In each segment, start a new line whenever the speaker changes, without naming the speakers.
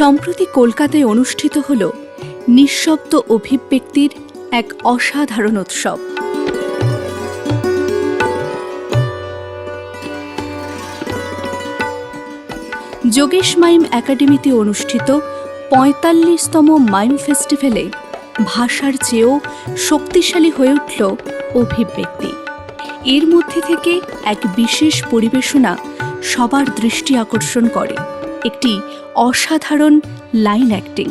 সম্প্রতি কলকাতায় অনুষ্ঠিত হল নিঃশব্দ অভিব্যক্তির এক অসাধারণ উৎসব। যোগেশ মাইম একাডেমিতে অনুষ্ঠিত পঁয়তাল্লিশতম মাইম ফেস্টিভ্যালে ভাষার চেয়েও শক্তিশালী হয়ে উঠল অভিব্যক্তি। এর মধ্যে থেকে এক বিশেষ পরিবেশনা সবার দৃষ্টি আকর্ষণ করে। একটি অসাধারণ লাইন অ্যাক্টিং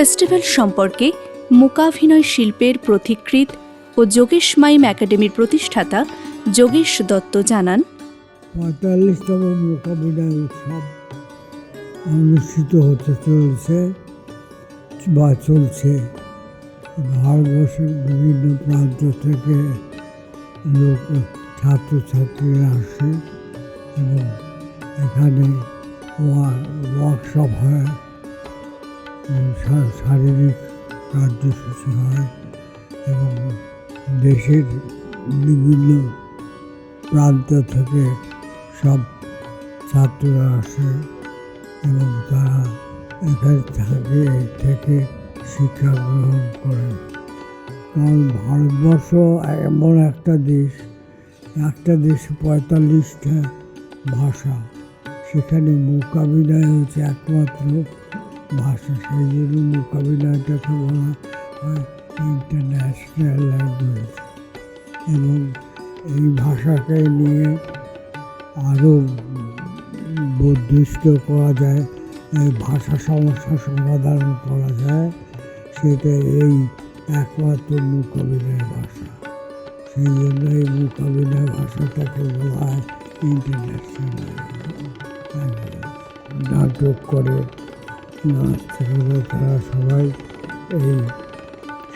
ফেস্টিভ্যাল সম্পর্কে মুকাভিনয় শিল্পের প্রতিকৃত ও যোগেশ মাইম একাডেমির প্রতিষ্ঠাতা যোগেশ দত্ত জানান,
পঁয়তাল্লিশতম মোকাবিলা উৎসব অনুষ্ঠিত হতে চলছে বা চলছে। ভারতবর্ষের বিভিন্ন প্রান্ত থেকে লোক, ছাত্রছাত্রীরা আসে এবং এখানে ওয়ার্কশপ হয়। শারীরিক কার্যসূচি হয় এবং দেশের বিভিন্ন প্রান্ত থেকে সব ছাত্ররা আসে এবং তারা এখানে থাকে থেকে শিক্ষা গ্রহণ করে কারণ ভারতবর্ষ এমন একটা দেশ, একটা দেশে পঁয়তাল্লিশটা ভাষা, সেখানে মোকাবিলায় হচ্ছে একমাত্র ভাষা সেই জন্য মোকাবিলাটাকে বলা হয় ইন্টারন্যাশনাল ল্যাঙ্গুয়েজ এবং এই ভাষাকে নিয়ে আরও বর্ধিষ্ঠ করা যায়, এই ভাষা সমস্যা সমাধান করা যায়, সেটা এই একমাত্র মোকাবিলায় ভাষা। সেই জন্য এই মোকাবিলায় ভাষাটাকে বলা হয় ইন্টারন্যাশনাল নাটক করে নাচ তারা সবাই এই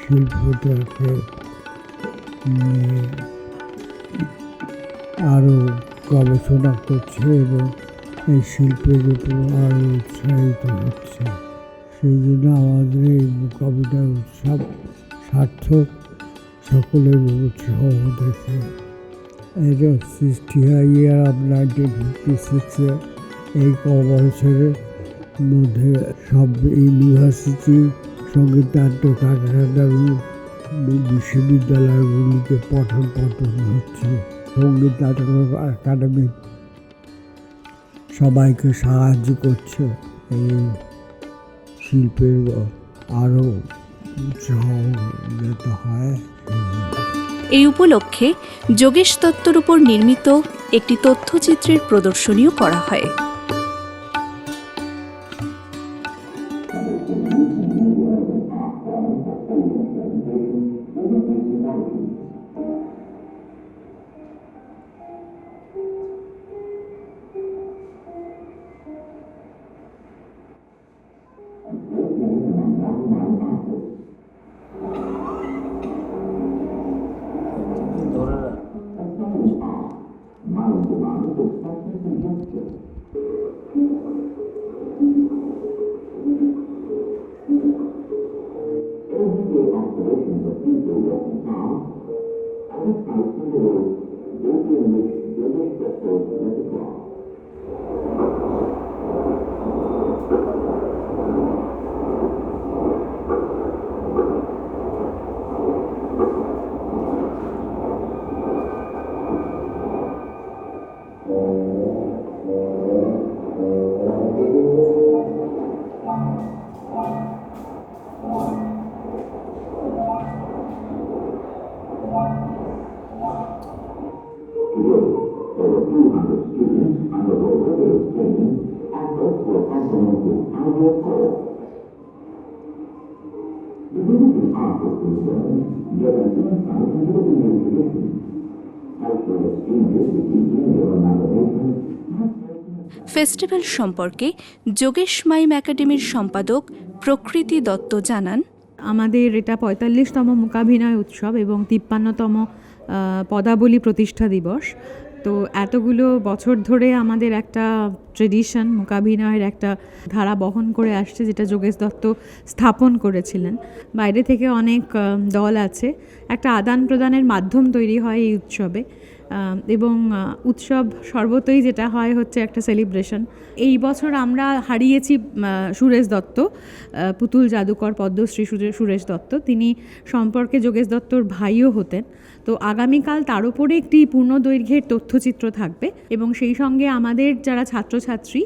শিল্পটাকে আরও গবেষণা করছে এবং এই শিল্পের উপর আরও উৎসাহিত হচ্ছে, সেই জন্য আমাদের এই কবিতা উৎসব সার্থক সকলের উৎসাহ দেখে এটা সিক্সটি ইয়ার আপনার নাইনটিন এই ক মধ্যে সব ইউনিভার্সিটি সংগীত নাট্য একাডেমি বিশ্ববিদ্যালয়গুলিতে পঠন পঠন হচ্ছে। সংগীত নাটক একাডেমি সবাইকে সাহায্য করছে। এই শিল্পের আরও উৎসাহ হয়।
এই উপলক্ষে যোগেশ দত্তর উপর নির্মিত একটি তথ্যচিত্রের প্রদর্শনীও করা হয়। Mało
pomału to ostatnie północy. Everyday operations of people walking down, other parts of the world festival
সম্পর্কে যোগেশ মাইম একাডেমির সম্পাদক প্রকৃতি দত্ত জানান,
আমাদের এটা পঁয়তাল্লিশতম মূকাভিনয় উৎসব এবং তিপ্পান্নতম পদাবলী প্রতিষ্ঠা দিবস। তো এতগুলো বছর ধরে আমাদের একটা ট্রেডিশন, মূকাভিনয়ের একটা ধারা বহন করে আসছে যেটা যোগেশ দত্ত স্থাপন করেছিলেন। বাইরে থেকে অনেক দল আছে। একটা আদান প্রদানের মাধ্যম তৈরি হয় এই উৎসবে। এবং উৎসব সর্বতই যেটা হয় হচ্ছে একটা সেলিব্রেশন। এই বছর আমরা হারিয়েছি সুরেশ দত্ত পুতুল জাদুকর পদ্মশ্রী সুরেশ দত্ত। তিনি সম্পর্কে যোগেশ দত্তর ভাইও হতেন। তো আগামীকাল তার উপরে একটি পূর্ণ দৈর্ঘ্যের তথ্যচিত্র থাকবে এবং সেই সঙ্গে আমাদের যারা ছাত্রছাত্রী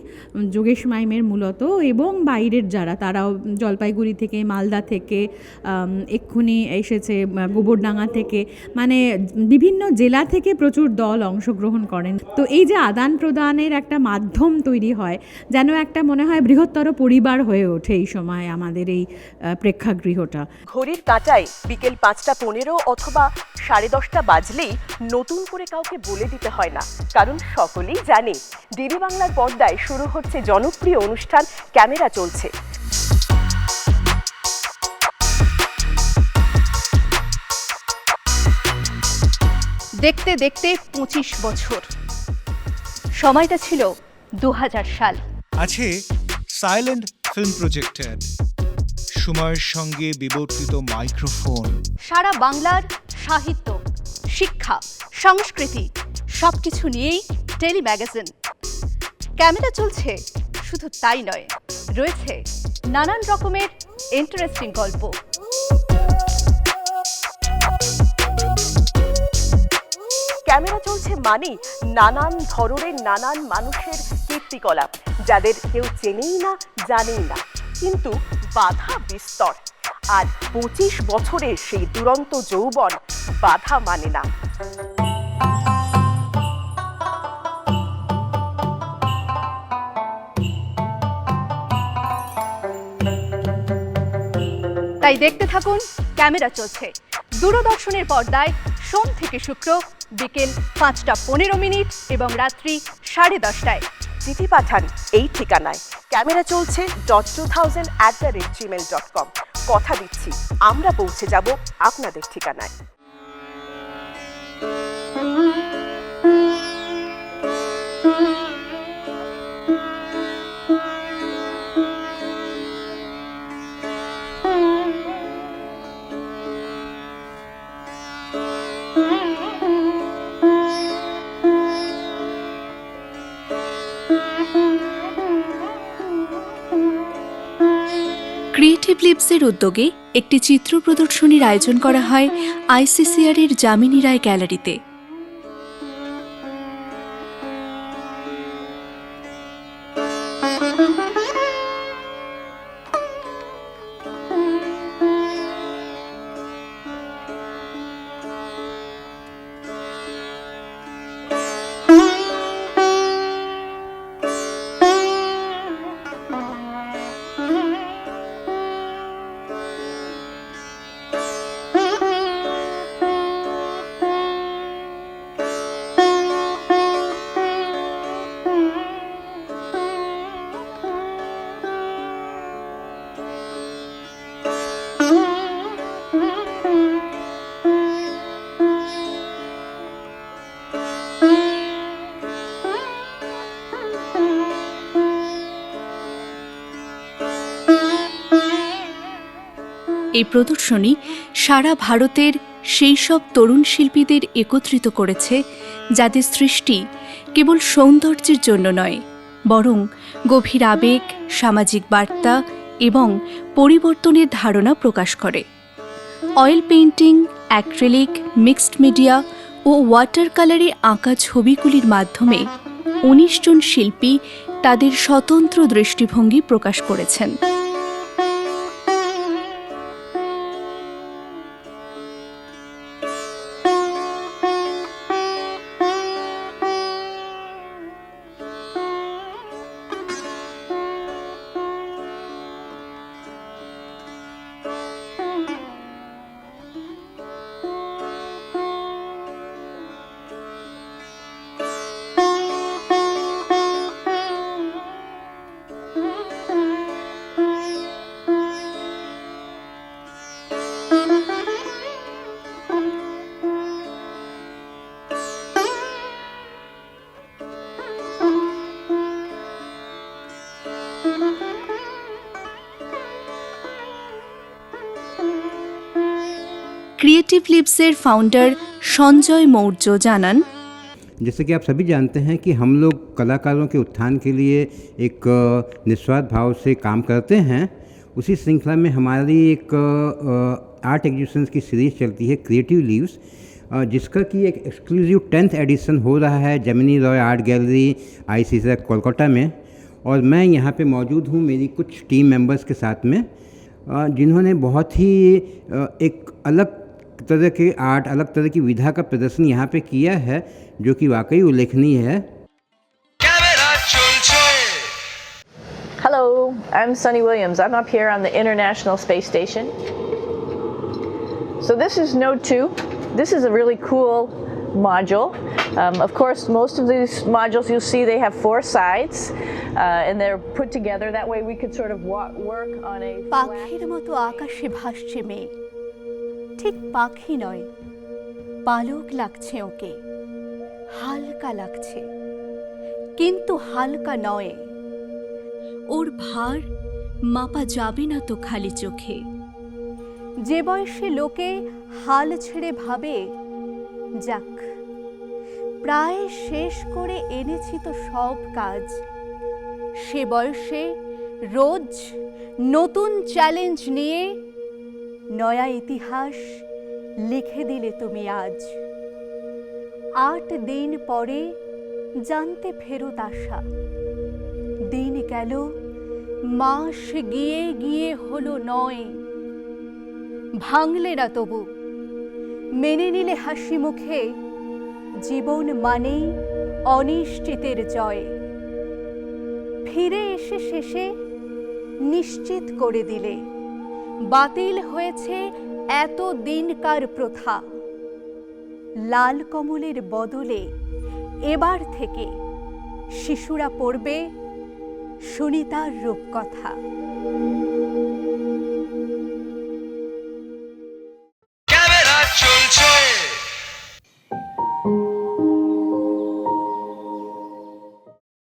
যোগেশ মাইমের মূলত এবং বাইরের যারা, তারাও জলপাইগুড়ি থেকে, মালদা থেকে এক্ষুনি এসেছে গোবরডাঙ্গা থেকে মানে বিভিন্ন জেলা থেকে প্রচুর দল অংশগ্রহণ করেন। তো এই যে আদান প্রদানের একটা মাধ্যম তৈরি হয়, যেন একটা মনে হয় বৃহত্তর পরিবার হয়ে ওঠে এই সময় আমাদের এই প্রেক্ষাগৃহটা।
ঘড়ির কাটায় বিকেল পাঁচটা পনেরো অথবা সাড়ে দশটা বাজলেই নতুন করে কাউকে বলে দিতে হয় না। কারণ সকলেই জানে ডিবি বাংলার পর্দায় শুরু হচ্ছে জনপ্রিয় অনুষ্ঠান ক্যামেরা চলছে।
দেখতে দেখতে পঁচিশ বছর। সময়টা ছিল দু হাজার সাল।
আছে সাইলেন্ট ফিল্ম প্রজেক্টর সময়ের সঙ্গে বিবর্তিত মাইক্রোফোন।
সারা বাংলার সাহিত্য। শিক্ষা, সংস্কৃতি, সবকিছু নিয়েই টেলি ম্যাগাজিন ক্যামেরা চলছে, শুধু তাই নয়, রয়েছে নানান রকমের ইন্টারেস্টিং গল্প।
ক্যামেরা চলছে মানে নানান ধরনের নানান মানুষের কীর্তিকলাপ, যাদের কেউ চেনেই না, জানেই না, কিন্তু বাধা বিস্তর। আর পঁচিশ বছরের সেই দুরন্ত যৌবন বাধা মানে না।
তাই দেখতে থাকুন, ক্যামেরা চলছে। দূরদর্শনের পর্দায় সোম থেকে শুক্র, বিকেল পাঁচটা পনেরো মিনিট এবং রাত্রি সাড়ে দশটায়।
চিঠি পাঠান এই ঠিকানায়। ক্যামেরা চলছে dot two thousand at the rate Gmail dot com কথা দিচ্ছি। আমরা পৌঁছে যাব আপনাদের ঠিকানায়।
লিপসের উদ্যোগে একটি চিত্র প্রদর্শনীর আয়োজন করা হয় আইসিসিআর এর যামিনী রায় গ্যালারিতে। এই প্রদর্শনী সারা ভারতের সেই সব তরুণ শিল্পীদের একত্রিত করেছে, যাদের সৃষ্টি কেবল সৌন্দর্যের জন্য নয়, বরং গভীর আবেগ, সামাজিক বার্তা এবং পরিবর্তনের ধারণা প্রকাশ করে। Oil painting, acrylic, mixed media ও ওয়াটার কালারে আঁকা ছবিগুলির মাধ্যমে উনিশ জন শিল্পী তাদের স্বতন্ত্র দৃষ্টিভঙ্গি প্রকাশ করেছেন। ক্রিয়েটিভ লিপসের ফাউন্ডার সঞ্জয় মৌর্য জানান
जैसे कि आप सभी जानते हैं कि हम लोग कलाकारों के उत्थान के लिए एक अ, निस्वार्थ भाव से काम करते हैं उसी श्रृंखला में हमारी एक आर्ट एग्जीबिशन की सीरीज चलती है क्रिएटिव लीव्स जिसका कि एक एक्सक्लूसिव टेंथ एडिशन हो रहा है Jamini Roy art gallery I C Kolkata में और मैं यहाँ पे मौजूद हूँ मेरी कुछ टीम मेंबर्स के साथ में अ, जिन्होंने बहुत ही अ, एक अलग तरह के आर्ट अलग तरह की विधा का प्रदर्शन यहाँ पे किया है जो कि वाकई उल्लेखनीय है
ক্যামেরা চলছে
Hello, I'm Sunny Williams. I'm up here on the International Space Station. So this is Node 2. This is a really cool module. Um, of course, most of these modules you'll see they have four sides uh, and they're put together. That way we could sort of wa- work on a flat-
পাখির মতো আকাশে ভাসছে মেয়ে ঠিক পাখি নয়। পালক লাগছে ওকে। হালকা লাগছে। কিন্তু হালকা নয়।
ওর ভার মাপা যাবে না তো খালি চোখে।
যে বয়সে লোকে হাল ছেড়ে ভাবে, যাক। প্রায় শেষ করে এনেছি তো সব কাজ। সে বয়সে রোজ নতুন চ্যালেঞ্জ নিয়ে নয়া ইতিহাস লিখে দিলে তুমি আজ। আট দিন পরে জানতে ফেরত আসা। দিন গেল, মাস গিয়ে গিয়ে হলো নয়। ভাঙলে না তবু, মেনে নিলে হাসি মুখে। জীবন মানেই অনিশ্চিতের জয়। ফিরে এসে শেষে নিশ্চিত করে দিলে। বাতিল হয়েছে এত দিনকার প্রথা। লাল কমলের বদলে এবার থেকে শিশুরা পড়বে সুনিতার রূপকথা।